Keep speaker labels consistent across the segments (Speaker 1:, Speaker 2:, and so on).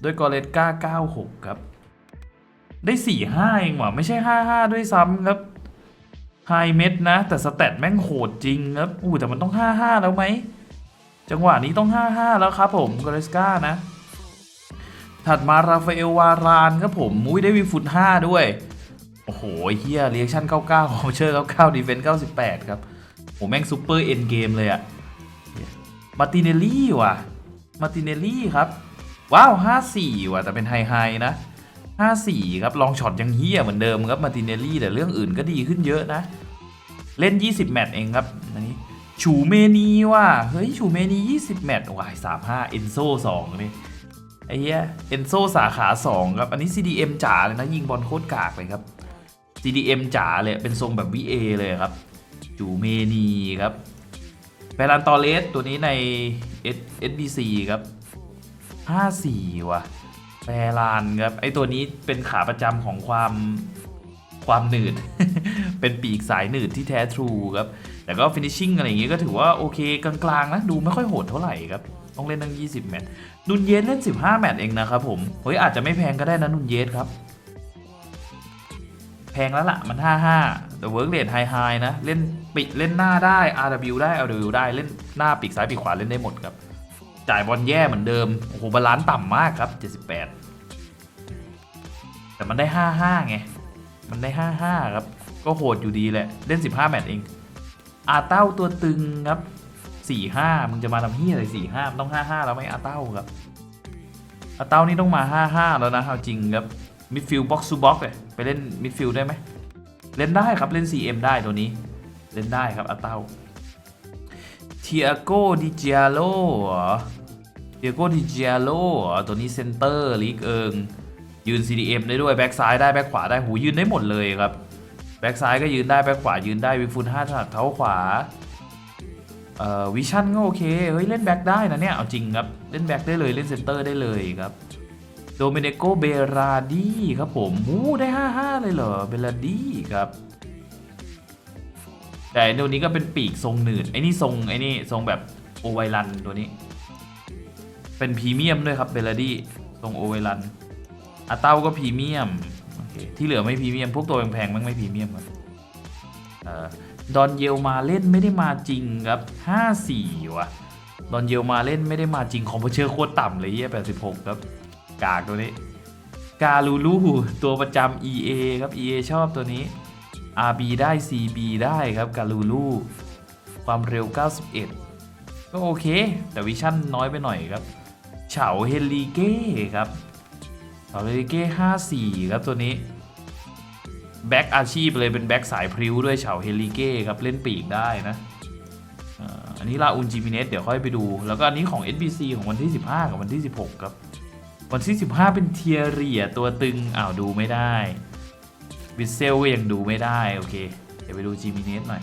Speaker 1: โดยกอเลสก้า 96 ครับ ได้ 45 เองว่ะ ไม่ใช่ 55 ด้วยซ้ำครับไฮเม็ดนะ แต่สแตทแม่งโหดจริงครับอู้แต่มันต้อง 55 แล้วไหม จังหวะนี้ต้อง 55 แล้วครับผมกอเลสก้านะ ถัดมาราฟาเอลวารานครับผมมุ้ยได้วีฟุต5 ด้วย โอ้โหเฮียเรียกชั่น 99คอมเชอร์99ดีเฟนส์98 ครับโหแม่งซูเปอร์เอ็นเกมเลยอะมาติเนลลี่ว่ะมาติเนลลี่ครับ ว้าว 54 ว่ะแต่เป็นไฮไฮนะ 54 ครับ ลองช็อตยังเฮี้ยเหมือนเดิมครับมาตินเนลลี่แต่เรื่องอื่นก็ดีขึ้นเยอะนะ เล่น 20 แมตช์เองครับอันนี้ชูเมนีว่ะเฮ้ยชูเมนี 20 แมตช์วาย35 เอนโซ2นี่ไอ้เหี้ยเอนโซสาขา 2 ครับ อันนี้ CDM จ๋าเลยนะ ยิงบอลโคตรกากเลยครับ CDM จ๋าเลยเป็นทรงแบบ VA เลยครับ จูเมนีครับแฟรันตอเลสตัวนี้ใน SBC ครับ 54 ว่ะแฟรานครับ ไอตัวนี้เป็นขาประจำของความความหนืด เป็นปีกสายหนืดที่แท้ทรูครับ แต่ก็ฟินิชชิ่งอะไรอย่างเงี้ยก็ถือว่าโอเคกลางๆนะ ดูไม่ค่อยโหดเท่าไหร่ครับ ต้องเล่นตั้ง 20 แมตช์นุนเยสเล่น 15 แมตช์เองนะครับผม เฮ้ยอาจจะไม่แพงก็ได้นะนุนเยสครับ แพงแล้วล่ะมัน 55 แต่เวิร์กเรทไฮไฮนะ เล่นปิดเล่นหน้าได้ RW ได้ LW ได้ เล่นหน้าปีกซ้ายปีกขวาเล่นได้หมดครับ จ่ายบอลแย่เหมือนเดิม โอ้โห บาลานซ์ต่ำมากครับ 78 แต่มันได้ 55 ไง มันได้ 55 ครับ ก็โหดอยู่ดีแหละ เล่น 15 แมตช์เอง อาเต้าตัวตึงครับ 45 มึงจะมาทำเฮียอะไร 45 มันต้อง 55 แล้วไหมอาเต้าครับอาเต้านี่ต้องมา 55 แล้วนะเอาจริงครับ มิดฟิลด์บ็อกซ์ซูบ็อกเลยไปเล่นมิดฟิลด์ได้ไหม เล่นได้ครับ เล่น CM ได้ตัวนี้ เล่นได้ครับอาเต้าเทียโกดิจิอาโลเหรอ เทียโกดิเจอาโลตัวนี้เซนเตอร์ลีกเอิงยืน CDM ได้ด้วย แบ็กซ้ายได้แบ็กขวาได้หูยืนได้หมดเลยครับ แบ็กซ้ายก็ยืนได้ แบ็กขวายืนได้วิฟุตห้าถนัดเท้าขวาเอ่อวิชั่นก็โอเค เฮ้ย เล่นแบ็กได้นะเนี่ย เอาจริงครับ เล่นแบ็กได้เลยเล่นเซนเตอร์ได้เลยครับโดเมเนโกเบราดีครับผมมูได้55เลยเหรอเบราดีครับแต่ตัวนี้ก็เป็นปีกทรงหนืดไอ้นี่ทรงไอ้นี่ทรงแบบโอไวรันตัวนี้ เป็นพรีเมียมด้วยครับเบลดี้ทรงโอไวรันอาเต้าก็พรีเมียมโอเคที่เหลือไม่พรีเมียม พวกตัวแพงๆมันไม่พรีเมียมครับดอนเยลมาเล่นไม่ได้มาจริงครับ 54 ว่ะ ดอนเยลมาเล่นไม่ได้มาจริงของเพเชอร์โคตรต่ำเลยเยี่ย86 ครับ กากตัวนี้ กาลูลูตัวประจำ EA ครับ EA ชอบตัวนี้ RB ได้ CB ได้ครับกาลูลูความเร็ว 91 ก็โอเค แต่วิชั่นน้อยไปหน่อยครับ เฉาเฮลิเก้ครับเฉาเฮลิเก้54ครับตัวนี้แบ็กอาชีพเลยเป็นแบ็กสายพริ้วด้วยเฉาเฮลิเก้ครับเล่นปีกได้นะอันนี้ลาอุนจิมิเนสเดี๋ยวค่อยไปดู แล้วก็อันนี้ของ SBC ของวันที่ 15 กับวันที่ 16 ครับ วันที่ 15 เป็นเทียเรียตัวตึงอ้าวดูไม่ได้วิเซลก็ยังดูไม่ได้ โอเค เดี๋ยวไปดูจิมิเนสหน่อย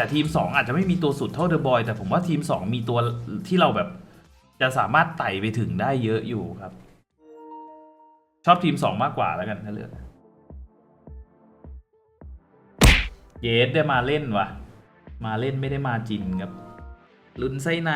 Speaker 1: แต่ทีม 2 อาจจะไม่มีตัวสุดเท่าเดอะบอยแต่ผมว่าทีม 2 มีตัวที่เราแบบ จะสามารถไต่ไปถึงได้เยอะอยู่ครับ ชอบทีม 2 มากกว่าแล้วกันถ้าเลือกเยสได้มาเล่นวะมาเล่นไม่ได้มาจริงครับลุ้นไส้ใน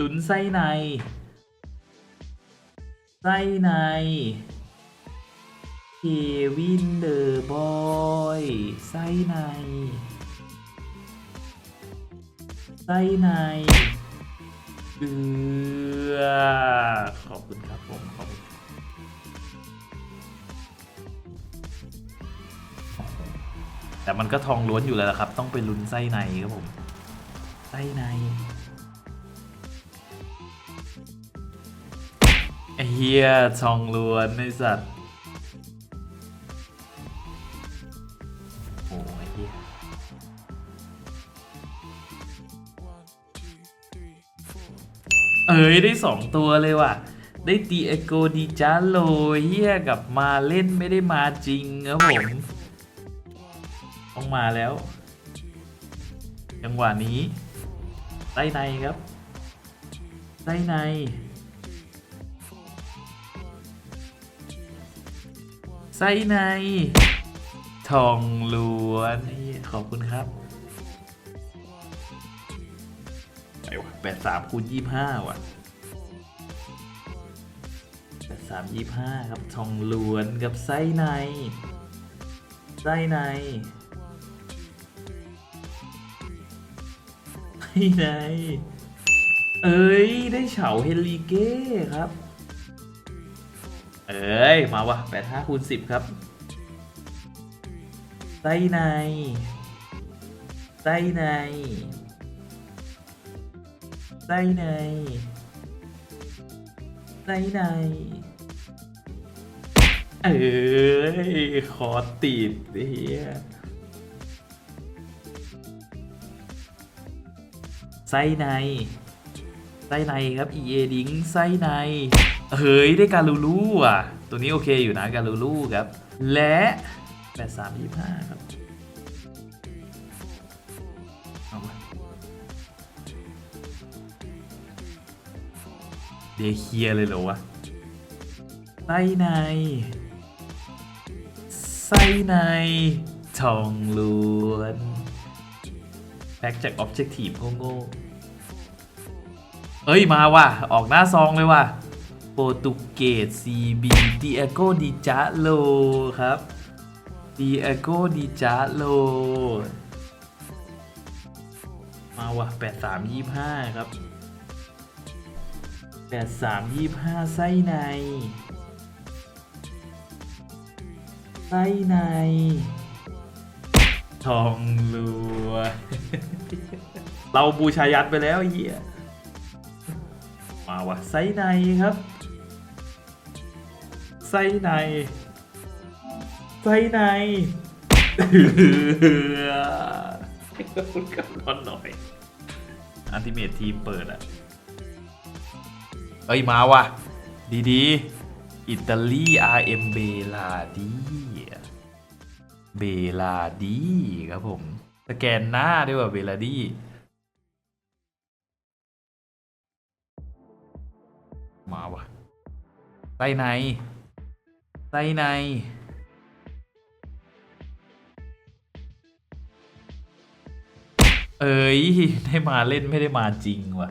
Speaker 1: ลุ้นไส้ในไส้ใน เควินเดอร์บอยไส้ในไส้ในเอือขอบคุณครับผมขอบคุณแต่มันก็ทองล้วนอยู่แล้วละครับ ต้องไปลุ้นไส้ในครับผม ไส้ในเฮียทองล้วนไอสัตว์ เอ้ยได้สองตัวเลยว่ะ ได้ตีเอโกดีจ้าโลเฮียกับมาเล่นไม่ได้มาจริงครับผมต้องมาแล้วจังหวะนี้ไส้ในครับไส้ในไส้ใน ทองล้วนขอบคุณครับ ไปวะแปดสามคูณยี่ห้าว่ะแปดสามยี่ห้าครับทองล้วนกับไส้ใน ไส้ในไส้ใน เอ้ย ได้เฉาเฮลิเก้ครับ เอ้ย มาวะแปดห้าคูณสิบครับ ไส้ใน ไส้ใน ไส้ในไส้ในเอ้ยขอติดเฮียไส้ในไส้ในครับ EA ดิ้งไส้ในเฮ้ยได้การลูลูอะ ตัวนี้โอเคอยู่นะการลูลูครับ และแปดสามยี่ห้าครับ เดเคียเลยเหรอวะไส้ในไส้ในทองล้วนแพ็กจาก Objective โง่ๆเอ้ยมาว่ะ ออกหน้าซองเลยว่ะ โปรตุเกส CB ดิเอโกดิจาโลครับดิเอโกดิจาโล มาว่ะ 8325 ครับ 8325ไส้ใน ไส้ใน ทองลัว เราบูชายัดไปแล้วไอ้เฮียมาว่ะไส้ในครับ ไส้ใน ไส้ในคุณกับร้อนหน่อย อันติเมททีมเปิดอะ เอ้ยมาว่ะ ดีๆอิตาลี RM เอ็มเบลาดีเบลาดีครับผม สแกนหน้าด้วยว่าเบลาดีมาวะไส้ในไส้ในเอ้ยได้มาเล่นไม่ได้มาจริงว่ะ